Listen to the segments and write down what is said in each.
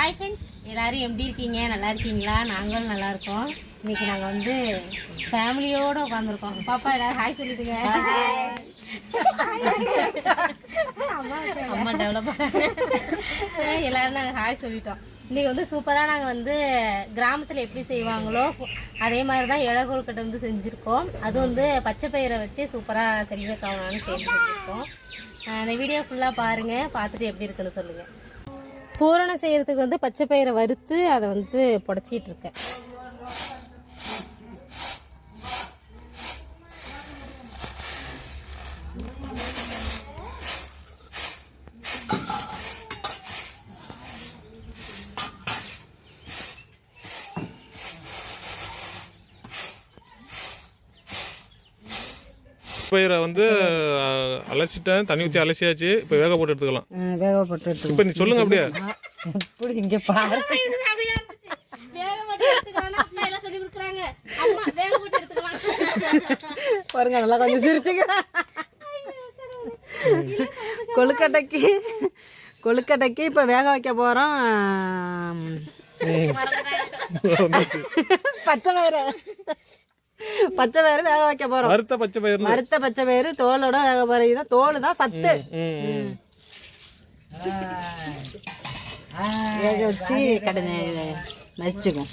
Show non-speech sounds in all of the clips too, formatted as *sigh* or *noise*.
Hi friends எல்லாரும் எப்படி இருக்கீங்க? நல்லா இருக்கீங்களா? நாங்களும் நல்லா இருக்கோம். இன்னைக்கு நாங்கள் வந்து ஃபேமிலியோட உட்காந்துருக்கோம் பாப்பா எல்லாரும் ஹாய் சொல்லிட்டுங்க அம்மா டெவலப் *laughs* எல்லாரும் நாங்கள் ஹாய் சொல்லிட்டோம். இன்னைக்கு வந்து சூப்பராக நாங்கள் வந்து கிராமத்தில் எப்படி செய்வாங்களோ அதே மாதிரி தான் இழகோல்கட்டை வந்து செஞ்சுருக்கோம். அது வந்து பச்சை பயிரை வச்சு சூப்பராக செல்வ காவலான்னு செஞ்சு வச்சுருக்கோம் அந்த வீடியோ ஃபுல்லாக பாருங்கள் பார்த்துட்டு எப்படி இருக்குன்னு சொல்லுங்கள் பூரணம் செய்கிறதுக்கு வந்து பச்சை பயிரை வறுத்து அதை வந்து புடச்சிட்டு இருக்கேன். பயிரை வந்து அலசிட்டேன். தண்ணி ஊற்றி அலசியாச்சு. இப்போ வேக போட்டு எடுத்துக்கலாம். வேகப்பட்டு எடுத்து இப்போ நீ சொல்லுங்க அப்படியே. எப்படி இங்க பாரு. வேக போட்டு பாருங்க நல்லா கொஞ்சம் சிரிச்சுங்க கொழுக்கட்டைக்கு கொழுக்கட்டைக்கு இப்போ வேக வைக்க போகிறோம் பச்சை பயிறு *laughs* பச்சை பயிறு வேக வைக்க போகிறோம் வறுத்த பச்சை பயிர் வறுத்த பச்சை பயிறு தோலோட வேக போகிறது தான் தோல் தான் சத்து. வேக வச்சு கடை நசிச்சுக்கும்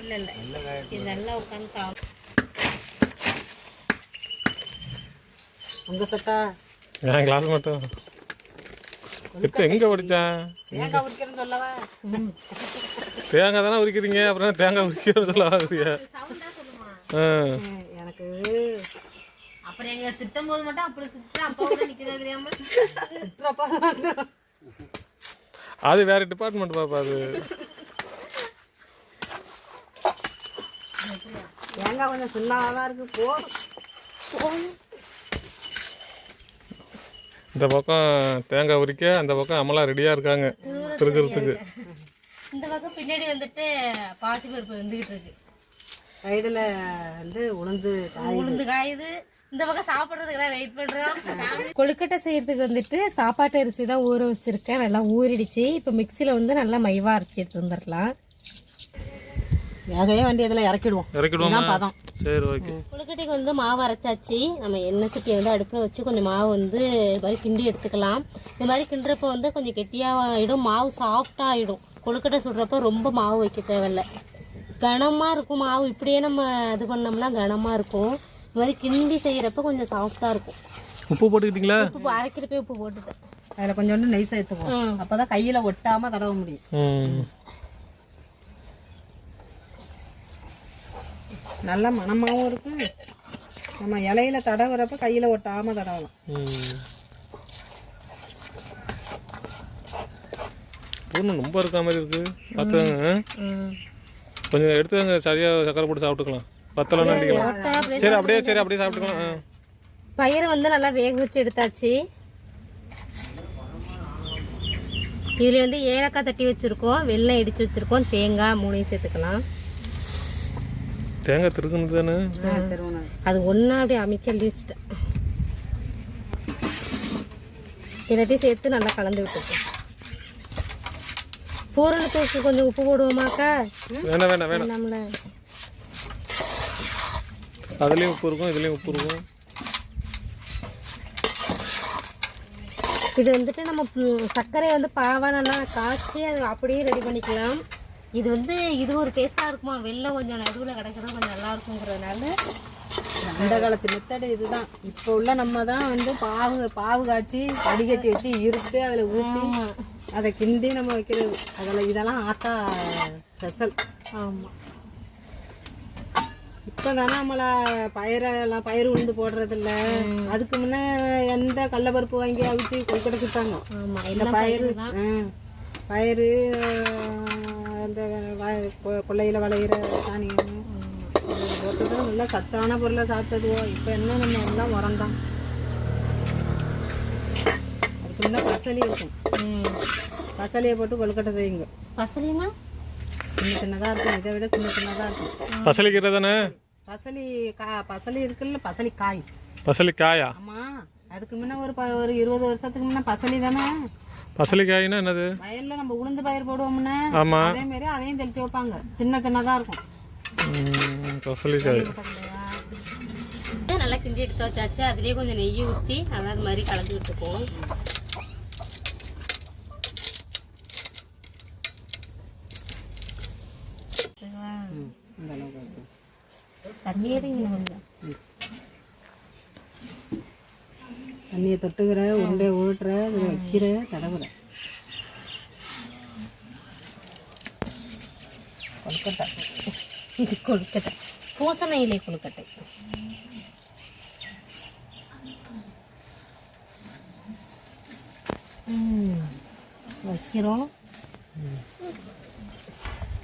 இல்ல இல்ல இது நல்லா உட்காந்து சாப்பிடும் உங்கள் சத்தா என் கிளாஸ் மட்டும் இப்போ எங்கே படித்தேன் தேங்காய் உரிக்கிறேன்னு சொல்லவா? தேங்காய் தானே உரிக்கிறீங்க? அப்புறம் தேங்காய் உரிக்கிறது ஆகுறியா ஆ. எனக்கு அப்புறம் எங்க திட்டம் போது மட்டும் அப்படி சுத்த அப்பா கூட நிக்கிறது தெரியாம. திட்டுறப்ப வந்துடும் அது வேற டிபார்ட்மெண்ட் பாப்பா அது. தேங்காய் கொஞ்சம் சின்னதாக தான் இருக்குது போதும். இந்த பக்கம் தேங்காய் உரிக்க அந்த பக்கம் அமலா ரெடியாக இருக்காங்க திருக்கிறதுக்கு இந்த பக்கம் பின்னாடி வந்துட்டு பாசி பருப்பு வந்துகிட்டு இருக்கு. சைடில் வந்து உளுந்து உளுந்து காயுது. இந்த பக்கம் சாப்பிட்றதுக்கெல்லாம் வெயிட் பண்றோம். கொழுக்கட்டை செய்யறதுக்கு வந்துட்டு சாப்பாட்டு அரிசி தான் ஊற வச்சிருக்கேன். நல்லா ஊறிடுச்சு. இப்போ மிக்சியில் வந்து நல்லா மைவா அரைச்சி எடுத்து வந்துடலாம் வேகவே வண்டி இதில் இறக்கிடுவோம். இறக்கிடுவோமா பதம். சரி ஓகே கொழுக்கட்டைக்கு வந்து மாவு அரைச்சாச்சு. நம்ம எண்ணெய் சட்டியை வந்து அடுப்பில் வச்சு கொஞ்சம் மாவு வந்து இது மாதிரி கிண்டி எடுத்துக்கலாம். இந்த மாதிரி கிண்டுறப்ப வந்து கொஞ்சம் கெட்டியாக ஆகிடும் மாவு சாஃப்டாக ஆகிடும் கொழுக்கட்டை சுடுறப்ப ரொம்ப மாவு வைக்க தேவையில்ல. கனமாக இருக்கும் மாவு. இப்படியே நம்ம இது பண்ணோம்னா கனமாக இருக்கும். இந்த மாதிரி கிண்டி செய்கிறப்ப கொஞ்சம் சாஃப்டாக இருக்கும். உப்பு போட்டுக்கிட்டீங்களா? உப்பு அரைக்கிறப்பே உப்பு போட்டுட்டேன். அதில் கொஞ்சோண்டு நெய் சேர்த்துக்குவோம். அப்போ தான் கையில் ஒட்டாமல் தடவ முடியும். நல்ல மணமாகவும் இருக்கும் நம்ம இலையில தடவுறப்ப கையில் ஒட்டாமல் தடவலாம். பூர்ணம் ரொம்ப இருக்க மாதிரி இருக்கு. பார்த்துங்க கொஞ்சம் எடுத்துங்க சரியாக சக்கரை போட்டு சாப்பிட்டுக்கலாம். பத்தலாம் சரி அப்படியே சரி அப்படியே சாப்பிட்டுக்கலாம். பயிரை வந்து நல்லா வேக வச்சு எடுத்தாச்சு. இதில் வந்து ஏலக்காய் தட்டி வச்சுருக்கோம். வெல்லம் இடித்து வச்சுருக்கோம். தேங்காய் மூணையும் சேர்த்துக்கலாம். தேங்காய் திருக்குனது தானே? அது ஒன்றா அப்படியே அமைக்க லிஸ்ட்டேன் எல்லாத்தையும் சேர்த்து நல்லா கலந்து விட்டுருக்கோம் பூரணத்துக்கு கொஞ்சம் உப்பு போடுவோமாக்கா? வேணாம் வேணாம் வேணாம். நம்மள. அதுலேயும் உப்பு இருக்கும் இதுலேயும் உப்பு இருக்கும். இது வந்துட்டு நம்ம சர்க்கரையை வந்து பாவா நல்லா காய்ச்சி அது அப்படியே ரெடி பண்ணிக்கலாம். இது வந்து இது ஒரு டேஸ்ட்டாக இருக்குமா? வெள்ளம் கொஞ்சம் நடுவில் கிடக்கிறது கொஞ்சம் நல்லா இருக்குங்கிறதுனால அந்த காலத்து மெத்தடு இதுதான். இப்போ உள்ள நம்ம தான் வந்து பாவு பாவு காய்ச்சி வடிகட்டி வச்சு இருத்து அதில் ஊற்றி அதை கிண்டி நம்ம வைக்கிறது. அதில் இதெல்லாம் ஆத்தா ஸ்பெஷல் ஆமாம் இப்போ தானே நம்மளை பயிரெல்லாம் பயிர் உளுந்து போடுறதில்ல. அதுக்கு முன்னே எந்த கடலப்பருப்பு வாங்கி அவிச்சு கொல்கட்டை சுட்டாங்க. ஆமாம் இந்த ஆ, பயிறு அந்த வ- கொ- கொல்லையில் விளையிற தானியம் தான் நல்லா சத்தான பொருளை சாப்பிட்டதுவோ இப்போ என்ன நம்ம எல்லாம் உரம்தான். அதுக்கு முன்னே பசலி இருக்கும். ம் பசலியை போட்டு கொழுக்கட்டை செய்யுங்க. பசலினா? சின்ன சின்னதாக இருக்கும். இதை விட சின்ன சின்னதாக இருக்கும். பசலிக்கீரை தானே பசலி கா பசலி இருக்குல்ல பசலி காய். பசலிக்காயா ஆமா. அதுக்கு முன்ன ஒரு ப- ஒரு இருபது வருஷத்துக்கு முன்ன பசலி தானே? பசலிக்காய்னா என்னது? வயல்ல நம்ம உளுந்து பயிர் போடுவோம்னா. ஆமா. அதே மாதிரி அதையும் தெளிச்சு வைப்பாங்க. சின்ன சின்னதா இருக்கும். பசலிக்காய். நல்லா கிண்டி எடுத்து வச்சாச்சு. அதுலயே கொஞ்சம் நெய் ஊற்றி நல்லா அது மாதிரி கலந்து இருக்கு. தண்ணியோட இங்கே கொஞ்சம் தண்ணியை தொட்டுக்கிற உருண்டை உருட்டுற வைக்கிற தடவுற கொழுக்கட்டை. கொழுக்கட்டை. பூசண இலை கொழுக்கட்டை. வைக்கிறோம்.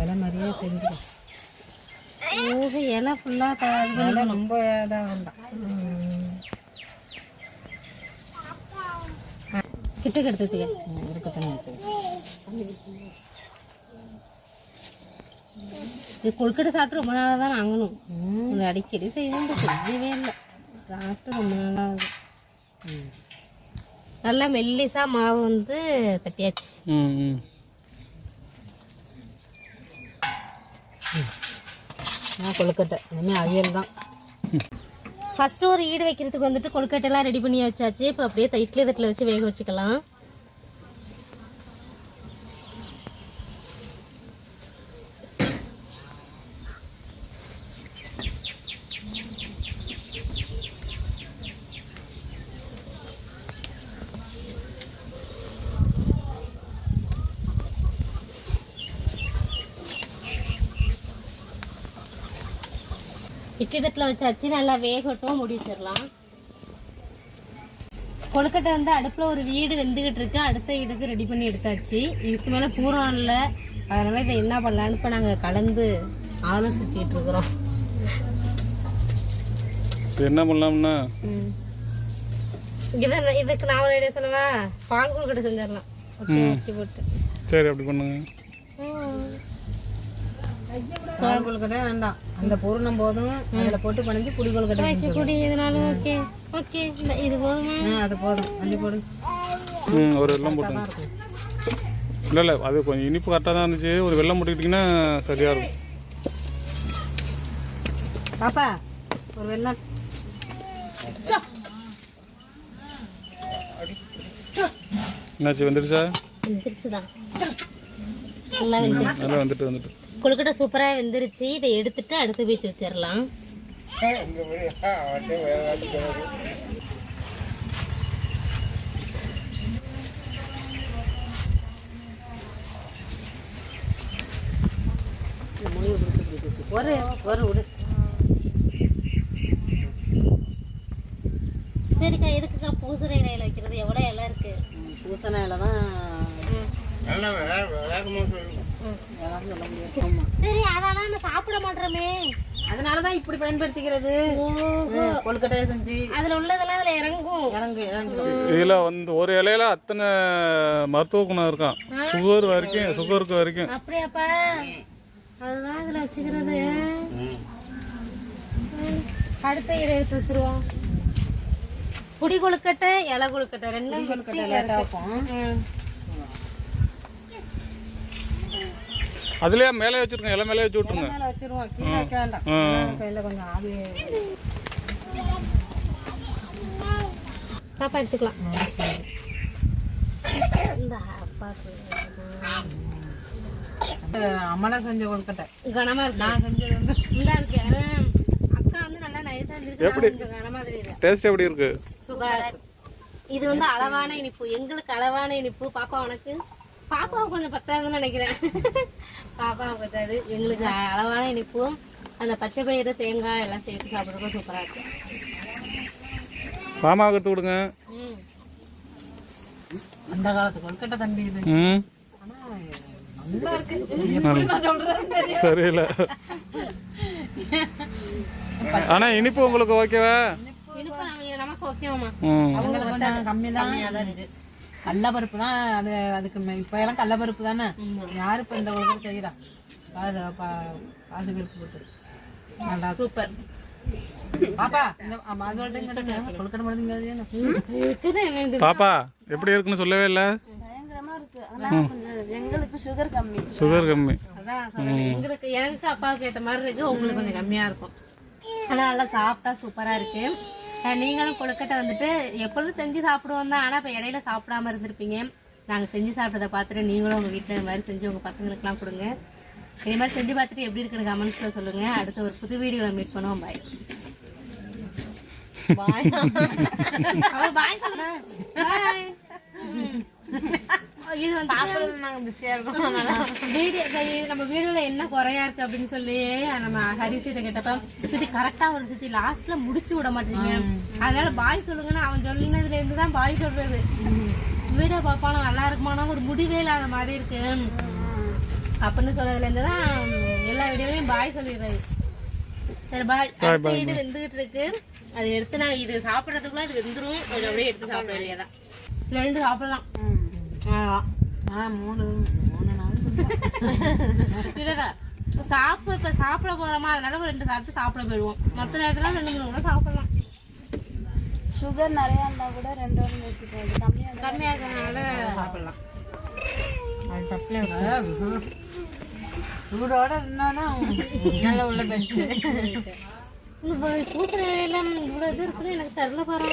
இலை மாதிரியே செஞ்சுடும் இலை ஃபுல்லாக ரொம்ப இதாக வேண்டாம் கிட்டக்கு எடுத்து வச்சுக்க. இருக்கட்டும் இது கொழுக்கட்டை சாப்பிட்டு ரொம்ப நாளாக தான் வாங்கணும். அடிக்கடி இப்ப செய்யவே இல்லை. சாப்பிட்டு ரொம்ப நாளாக நல்லா மெல்லிசா மாவு வந்து தட்டியாச்சு. கொழுக்கட்டை. இனிமேல் அவியல் தான். ஃபஸ்ட்டு ஒரு ஈடு வைக்கிறதுக்கு வந்துட்டு கொழுக்கட்டைலாம் ரெடி பண்ணி வச்சாச்சு. இப்போ அப்படியே த- இட்லி தட்டில் வச்சு வேக வச்சுக்கலாம். இட்லி தட்டில் வச்சாச்சு நல்லா வேகட்டும் முடி வச்சிடலாம். கொழுக்கட்டை வந்து அடுப்பில் ஒரு வீடு வெந்துகிட்டு இருக்கு. அடுத்த வீடுக்கு ரெடி பண்ணி எடுத்தாச்சு. இதுக்கு மேலே பூரம் இல்லை. அதனால இதை என்ன பண்ணலான்னு இப்போ நாங்கள் கலந்து ஆலோசிச்சுக்கிட்டு இருக்கிறோம். என்ன பண்ணலாம்னா? இதை இதுக்கு நான் ஒரு ஐடியா சொல்லவா பால் கொழுக்கட்டை செஞ்சிடலாம். ஓகே ஊற்றி போட்டு. சரி அப்படி பண்ணுங்க. கொழுக்கட்டை வேண்டாம். அந்த பூரணம் போதும். அதில் போட்டு பணிஞ்சு புடி கொழுக்கட்டை குடி இதனாலும் ஓகே. ஓகே. இந்த இது போதுமா? அது போதும். அள்ளி போடு. ம் ஒரு வெள்ளம் இருக்கும். இல்லை இல்லை அது கொஞ்சம் இனிப்பு கரெக்டாக தான் இருந்துச்சு. ஒரு வெள்ளம் போட்டுக்கிட்டிங்கன்னா சரியாக இருக்கும். பாப்பா ஒரு வெள்ளம். என்னாச்சு வந்துடுச்சா? வெந்துருச்சு தான் நல்லா வெந்துருச்சு. நல்லா வந்துட்டு வந்துட்டு. கொழுக்கட்டை சூப்பராக வெந்துருச்சு. இதை எடுத்துட்டு அடுத்த பீச் வச்சிடலாம். ஒரு ஒரு விடு சரிக்கா எதுக்குக்கா பூசணி இலையில வைக்கிறது? எவ்வளோ இலை இருக்கு? பூசண இலை தான் சரி அதானா? நம்ம சாப்பிட மாட்டோமே. அதனால தான் இப்படி பயன்படுத்திக்கிறது. ஓஹோ. கொழுக்கட்டையை செஞ்சு. அதுல உள்ளதெல்லாம் அதுல இறங்கும். இறங்கு இறங்கு. இதில் வந்து ஒரு இலையில அத்தனை மருத்துவ குணம் இருக்கான். சுகர் வரைக்கும் சுகருக்கு வரைக்கும். அப்படியாப்பா? அதுதான் இதுல வச்சுக்கிறது. அடுத்த இதை எடுத்து வச்சிருவோம். புடி கொழுக்கட்டை இலை கொழுக்கட்டை. ரெண்டும் கொழுக்கட்டை லேட்டாக வைப்போம். அதுலயே மேலே வச்சிருக்கேன் இலை மேலே வச்சு விட்ருங்க மேலே வச்சிருவோம். கீழே வேண்டாம். கையில் கொஞ்சம் ஆவி. பாப்பா எடுத்துக்கலாம். அம்மளா செஞ்ச கொழுக்கட்டை. கனமா இருக்கு. நான் செஞ்சது வந்து இந்த இருக்கு. ம். அக்கா வந்து நல்லா நைஸா இருந்துருக்கு கனமா தெரியுது. டேஸ்ட் எப்படி இருக்கு? சூப்பரா இருக்கு. இது வந்து அளவான இனிப்பு. எங்களுக்கு அளவான இனிப்பு. பாப்பா உனக்கு? பாப்பாவுக்கு கொஞ்சம் பத்தாதுன்னு நினைக்கிறேன். பாப்பாவுக்கு பத்தாது எங்களுக்கு அளவான இனிப்பு அந்த பச்சை பயிறு தேங்காய் எல்லாம் சேர்த்து சாப்பிட்றதுக்கும் சூப்பரா இருக்கு மாமாவுக்கு எடுத்து கொடுங்க. ம். அந்த காலத்து கொழுக்கட்டை தம்பி இது. ம். நல்லா இருக்கு. சரியில்ல. ஆனா இனிப்பு உங்களுக்கு ஓகேவா? இனிப்பு நமக்கு ஓகேவாமா அவங்களுக்கு கொஞ்சம் கம்மி தான் இருக்கு கடலப்பருப்பு தான் அது அதுக்கு மே- இப்ப எல்லாம் கடலப்பருப்பு தானே? யாரு இப்ப இந்த உலகம் பா- பாசி பருப்பு போட்டு நல்லா சூப்பர். பாப்பா எப்படி இருக்குன்னு சொல்லவே இல்லை? எங்களுக்கு சுகர் கம்மி. சுகர் கம்மி. எங்களுக்கு எனக்கு அப்பாவுக்கு ஏற்ற மாதிரி இருக்கு உங்களுக்கு கொஞ்சம் கம்மியா இருக்கும். ஆனா நல்லா சாப்பிட்டா சூப்பரா இருக்கு. நீங்களும் கொழுக்கட்டை வந்துட்டு எப்பொழுதும் செஞ்சு சாப்பிடுவோம் தான். ஆனா இப்ப இடையில சாப்பிடாம இருந்திருப்பீங்க. நாங்க செஞ்சு சாப்பிட்டதை பார்த்துட்டு நீங்களும் உங்க வீட்டுல இந்த மாதிரி செஞ்சு உங்க பசங்களுக்குலாம் கொடுங்க. இதே மாதிரி செஞ்சு பார்த்துட்டு எப்படி இருக்குன்னு கமெண்ட்ஸ்ல சொல்லுங்க. அடுத்த ஒரு புது வீடியோல மீட் பண்ணுவோம். பாய் பாய் பாய் பாய் இது வந்து நாங்க பிஸியா இருக்கோம். வீடியோ நம்ம வீடியோல என்ன குறையா இருக்கு அப்படின்னு சொல்லி நம்ம ஹரிசிட்ட கேட்டப்ப சித்தி கரெக்டா ஒரு சித்தி லாஸ்ட்ல முடிச்சு விட மாட்டீங்க. அதனால பாய் சொல்லுங்கன்னா அவன் சொன்னதுல இருந்து தான் பாய் சொல்றது. வீடியோ பார்ப்பானோ நல்லா இருக்குமானா ஒரு முடிவே இல்லாத மாதிரி இருக்கு. அப்படின்னு சொன்னதுல இருந்து தான் எல்லா வீடியோலையும் பாய் சொல்லிடுறாரு சரி பாய். அடுத்த வீடு வெந்துகிட்டு இருக்கு. அது எடுத்து நான் இது சாப்பிட்றதுக்குள்ள இது வெந்துரும். அது அப்படியே எடுத்து சாப்பிட வேண்டியதான் ரெண்டு சாப்பிடலாம். மூணு மூணு நாள் இல்ல சாப்பிட இப்போ சாப்பிட போகிறோமா அதனால ஒரு ரெண்டு சாப்பிட்டு சாப்பிட போயிடுவோம் மற்ற நேரத்தில் ரெண்டு மூணு கூட சாப்பிடலாம் சுகர் நிறையா இருந்தால் கூட ரெண்டு வாரம் நிறுத்தி போகுது கம்மியா இருந்தா கம்மியா இருக்கிறதுனால சாப்பிடலாம் சூடோட இருந்தாலும் நல்ல உள்ள பெஞ்சு இந்த பூசணி எல்லாம் இவ்வளவு இது இருக்குன்னு எனக்கு தெரியல பாரு